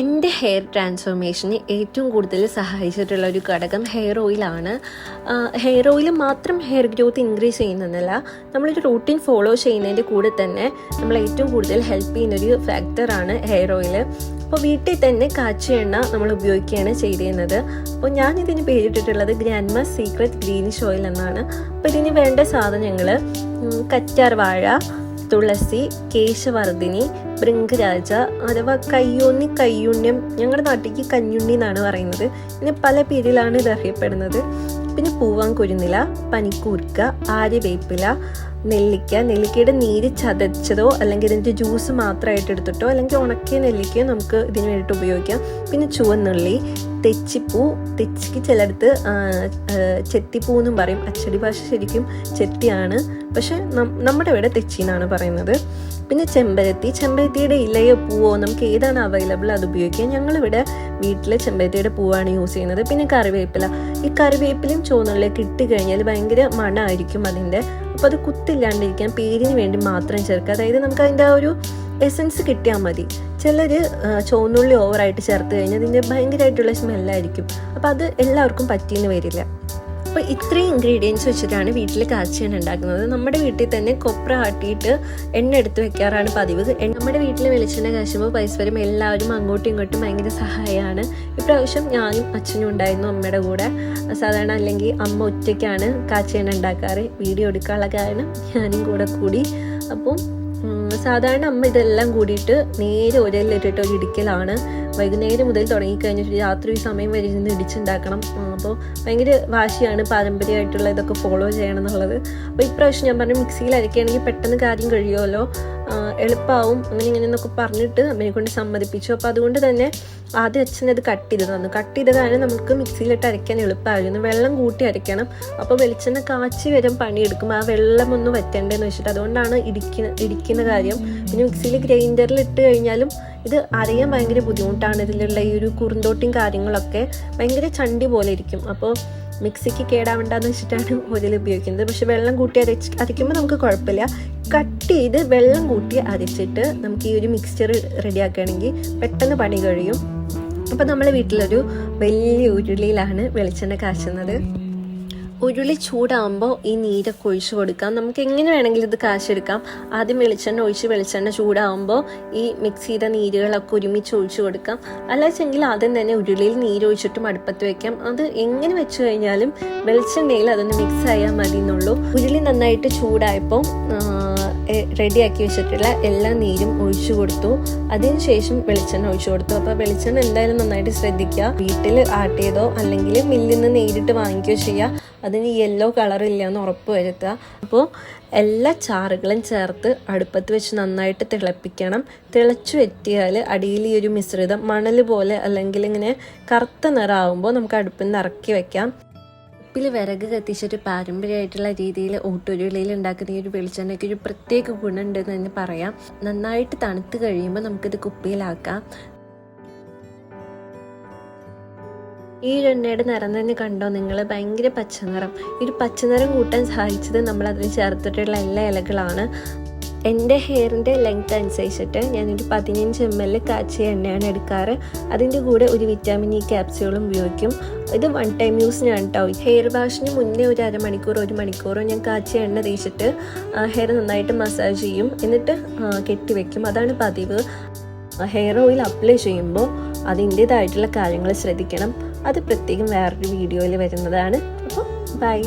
എന്റെ ഹെയർ ട്രാൻസ്ഫോർമേഷന് ഏറ്റവും കൂടുതൽ സഹായിച്ചിട്ടുള്ള ഒരു ഘടകം ഹെയർ ഓയിലാണ്. ഹെയർ ഓയിൽ മാത്രം ഹെയർ ഗ്രോത്ത് ഇൻക്രീസ് ചെയ്യുന്നതല്ല നമ്മളൊരു റൂട്ടീൻ ഫോളോ ചെയ്യുന്നതിന്റെ കൂടെ തന്നെ നമ്മൾ ഏറ്റവും കൂടുതൽ ഹെൽപ്പ് ചെയ്യുന്നൊരു ഫാക്ടറാണ് ഹെയർ ഓയിൽ. അപ്പോൾ വീട്ടിൽ തന്നെ കാച്ചിയ എണ്ണ നമ്മൾ ഉപയോഗിക്കുകയാണ് ചെയ്തിരുന്നത്. അപ്പോൾ ഞാൻ ഇതിന് പേരിട്ടിട്ടുള്ളത് ഗ്രാൻഡ്മ സീക്രട്ട് ഗ്രീനിഷ് ഓയിൽ എന്നാണ്. അപ്പോൾ ഇതിന് വേണ്ട സാധനങ്ങൾ കറ്റാർ വാഴ തുളസി കേശവർദ്ധിനി ഭൃംഗരാജ അഥവാ കയ്യോന്നി കയ്യുണ്യം. ഞങ്ങളുടെ നാട്ടിലേക്ക് കഞ്ഞുണ്ണി എന്നാണ് പറയുന്നത്. ഇങ്ങനെ പല പേരിലാണ് ഇത് അറിയപ്പെടുന്നത്. പിന്നെ പൂവാങ്കുരുന്നില പനിക്കൂർക്ക ആര്യവേപ്പില നെല്ലിക്ക. നെല്ലിക്കയുടെ നീര് ചതച്ചതോ അല്ലെങ്കിൽ ഇതിന്റെ ജ്യൂസ് മാത്രമായിട്ട് എടുത്തിട്ടോ അല്ലെങ്കിൽ ഉണക്കിയ നെല്ലിക്കയോ നമുക്ക് ഇതിന് വേണ്ടിയിട്ട് ഉപയോഗിക്കാം. പിന്നെ ചുവന്നുള്ളി തെച്ചിപ്പൂ. തെച്ചിക്ക് ചിലടത്ത് ചെത്തിപ്പൂ എന്നും പറയും. അച്ചടി ഭാഷ ശരിക്കും ചെത്തിയാണ്. പക്ഷെ നമ്മുടെ ഇവിടെ തെച്ചി എന്നാണ് പറയുന്നത്. പിന്നെ ചെമ്പരത്തി. ചെമ്പരത്തിയുടെ ഇലയോ പൂവോ നമുക്ക് ഏതാണ് അവൈലബിൾ അത് ഉപയോഗിക്കാം. ഞങ്ങളിവിടെ വീട്ടിൽ ചെമ്പരത്തിയുടെ പൂവാണ് യൂസ് ചെയ്യുന്നത്. പിന്നെ കറിവേപ്പില. ഈ കറിവേപ്പിലയും ചുവന്നുള്ളിയൊക്കെ ഇട്ട് കഴിഞ്ഞാൽ ഭയങ്കര മണമായിരിക്കും അതിന്റെ അപ്പോൾ അത് കുത്തില്ലാണ്ടിരിക്കാൻ പേരിന് വേണ്ടി മാത്രം ചേർക്കുക. അതായത് നമുക്ക് അതിന്റെ ആ ഒരു എസൻസ് കിട്ടിയാൽ മതി. ചിലർ ചുവന്നുള്ളി ഓവറായിട്ട് ചേർത്ത് കഴിഞ്ഞാൽ അതിന്റെ ഭയങ്കരമായിട്ടുള്ള സ്മെല്ലായിരിക്കും അപ്പോൾ അത് എല്ലാവർക്കും പറ്റിയെന്ന് വരില്ല. അപ്പോൾ ഇത്രയും ഇൻഗ്രീഡിയൻസ് വെച്ചിട്ടാണ് വീട്ടിൽ കാച്ചിയാണ് ഉണ്ടാക്കുന്നത്. നമ്മുടെ വീട്ടിൽ തന്നെ കൊപ്ര ആട്ടിയിട്ട് എണ്ണ എടുത്ത് വെക്കാറാണ് പതിവ്. നമ്മുടെ വീട്ടിൽ വെളിച്ചെണ്ണ കാശുമ്പോൾ പരസ്പരം എല്ലാവരും അങ്ങോട്ടും ഇങ്ങോട്ടും ഭയങ്കര സഹായമാണ് ഇപ്രാവശ്യം ഞാനും അച്ഛനും ഉണ്ടായിരുന്നു അമ്മയുടെ കൂടെ. സാധാരണ അല്ലെങ്കിൽ അമ്മ ഒറ്റയ്ക്കാണ് കാച്ചിയെണ്ണ ഉണ്ടാക്കാറ്. വീഡിയോ എടുക്കാനുള്ള കാരണം ഞാനും കൂടെ കൂടി. അപ്പം സാധാരണ അമ്മ ഇതെല്ലാം കൂടിയിട്ട് നേരെ ഒരലിലിട്ടിട്ട് ഒരു ഇടിക്കലാണ്. വൈകുന്നേരം മുതൽ തുടങ്ങിക്കഴിഞ്ഞിട്ട് രാത്രി ഈ സമയം വരെ ഇരുന്ന് ഇടിച്ചുണ്ടാക്കണം. അപ്പോൾ ഭയങ്കര വാശിയാണ് പാരമ്പര്യമായിട്ടുള്ള ഇതൊക്കെ ഫോളോ ചെയ്യണം എന്നുള്ളത്. അപ്പോൾ ഇപ്രാവശ്യം ഞാൻ പറഞ്ഞു മിക്സിയിൽ അരക്കുകയാണെങ്കിൽ പെട്ടെന്ന് കാര്യം കഴിയുമല്ലോ. എളുപ്പമാവും അങ്ങനെ ഇങ്ങനെ എന്നൊക്കെ പറഞ്ഞിട്ട് അമ്മയെ കൊണ്ട് സമ്മതിപ്പിച്ചു. അപ്പോൾ അതുകൊണ്ട് തന്നെ ആദ്യം അച്ഛൻ അത് കട്ട് ചെയ്ത് തന്നു. കട്ട് ചെയ്ത കാരണം നമുക്ക് മിക്സിയിലിട്ട് അരയ്ക്കാൻ എളുപ്പമായിരുന്നു. വെള്ളം കൂട്ടി അരയ്ക്കണം. അപ്പോൾ വെളിച്ചെണ്ണ കാച്ചി വരും പണിയെടുക്കും ആ വെള്ളം ഒന്ന് വറ്റേണ്ടതെന്ന് വെച്ചിട്ട് അതുകൊണ്ടാണ് ഇടിക്കുന്ന ഇടിക്കുന്ന കാര്യം. പിന്നെ മിക്സിയിൽ ഗ്രൈൻഡറിൽ ഇട്ട് കഴിഞ്ഞാലും ഇത് അറിയാൻ ഭയങ്കര ബുദ്ധിമുട്ടാണ്. ഇതിലുള്ള ഈ ഒരു കുറുന്തോട്ടിയും കാര്യങ്ങളൊക്കെ ഭയങ്കര ചണ്ടി പോലെ ഇരിക്കും. അപ്പോൾ മിക്സിക്ക് കേടാവണ്ടെന്ന് വെച്ചിട്ടാണ് ഒരിൽ ഉപയോഗിക്കുന്നത്. പക്ഷെ വെള്ളം കൂട്ടി അരച്ച് അരയ്ക്കുമ്പോൾ നമുക്ക് കുഴപ്പമില്ല. കട്ട് ചെയ്ത് വെള്ളം കൂട്ടി അരച്ചിട്ട് നമുക്ക് ഈ ഒരു മിക്സ്ചർ റെഡിയാക്കുകയാണെങ്കിൽ പെട്ടെന്ന് പണി കഴിയും. അപ്പോൾ നമ്മുടെ വീട്ടിലൊരു വലിയ ഉരുളിയിലാണ് വെളിച്ചെണ്ണ കാച്ചുന്നത്. ഉരുളി ചൂടാകുമ്പോൾ ഈ നീരൊക്കെ ഒഴിച്ച് കൊടുക്കാം. നമുക്ക് എങ്ങനെ വേണമെങ്കിലും ഇത് കാശെടുക്കാം. ആദ്യം വെളിച്ചെണ്ണ ഒഴിച്ച് വെളിച്ചെണ്ണ ചൂടാകുമ്പോൾ ഈ മിക്സിയുടെ നീരുകളൊക്കെ ഒരുമിച്ച് ഒഴിച്ച് കൊടുക്കാം. അല്ലാച്ചെങ്കിൽ ആദ്യം തന്നെ ഉരുളിയിൽ നീരൊഴിച്ചിട്ടും അടുപ്പത്ത് വെക്കാം. അത് എങ്ങനെ വെച്ച് കഴിഞ്ഞാലും വെളിച്ചെണ്ണയിൽ അതൊന്ന് മിക്സ് ആയാൽ മതി എന്നുള്ളൂ ഉരുളി നന്നായിട്ട് ചൂടായപ്പോൾ റെഡിയാക്കി വെച്ചിട്ടുള്ള എല്ലാ നീരും ഒഴിച്ചു കൊടുത്തു. അതിനുശേഷം വെളിച്ചെണ്ണ ഒഴിച്ചു കൊടുത്തു. അപ്പോൾ വെളിച്ചെണ്ണ എന്തായാലും നന്നായിട്ട് ശ്രദ്ധിക്കുക. വീട്ടിൽ ആട്ടിയതോ അല്ലെങ്കിൽ മില്ലിൽ നിന്ന് നേരിട്ട് വാങ്ങിക്കുകയോ ചെയ്യുക അതിന് യെല്ലോ കളർ ഇല്ല എന്ന് ഉറപ്പ് വരുത്തുക. അപ്പോൾ എല്ലാ ചാറുകളും ചേർത്ത് അടുപ്പത്ത് വെച്ച് നന്നായിട്ട് തിളപ്പിക്കണം. തിളച്ചു വെറ്റിയാൽ അടിയിൽ ഈ ഒരു മിശ്രിതം മണൽ പോലെ അല്ലെങ്കിൽ ഇങ്ങനെ കറുത്ത നിറമാകുമ്പോൾ നമുക്ക് അടുപ്പിൽ നിന്ന് ഇറക്കി വെക്കാം. അടുപ്പിൽ വിറക് കത്തിച്ചിട്ട് പാരമ്പര്യമായിട്ടുള്ള രീതിയിൽ ഊട്ടുരുളിയിൽ ഉണ്ടാക്കുന്ന ഈ ഒരു വെളിച്ചെണ്ണയ്ക്ക് ഒരു പ്രത്യേക ഗുണമുണ്ടെന്ന് തന്നെ പറയാം. നന്നായിട്ട് തണുത്ത് കഴിയുമ്പോൾ നമുക്കിത് കുപ്പിയിലാക്കാം. ഈ എണ്ണയുടെ നിറം തന്നെ കണ്ടോ? നിങ്ങൾ ഭയങ്കര പച്ചനിറം. ഈ ഒരു പച്ചനിറം കൂട്ടാൻ സഹായിച്ചത് നമ്മൾ അതിന് ചേർത്തിട്ടുള്ള എല്ലാ ഇലകളാണ്. എന്റെ ഹെയറിന്റെ ലെങ്ത് അനുസരിച്ചിട്ട് ഞാനൊരു പതിനഞ്ച് എം എൽ കാച്ചിയ എണ്ണയാണ് എടുക്കാറ്. അതിന്റെ കൂടെ ഒരു വിറ്റാമിൻ ഇ ക്യാപ്സ്യൂളും ഉപയോഗിക്കും. ഇത് വൺ ടൈം യൂസിനാണ് കേട്ടോ ഹെയർ വാഷിന് മുന്നേ ഒരു അരമണിക്കൂർ ഒരു മണിക്കൂറോ ഞാൻ കാച്ചിയ എണ്ണ തേച്ചിട്ട് ഹെയർ നന്നായിട്ട് മസാജ് ചെയ്യും. എന്നിട്ട് കെട്ടിവെക്കും അതാണ് പതിവ്. ഹെയർ ഓയിൽ അപ്ലൈ ചെയ്യുമ്പോൾ അതിന്റേതായിട്ടുള്ള കാര്യങ്ങൾ ശ്രദ്ധിക്കണം. അത് പ്രത്യേകം വേറൊരു വീഡിയോയിൽ വരുന്നതാണ്. അപ്പോൾ ബൈ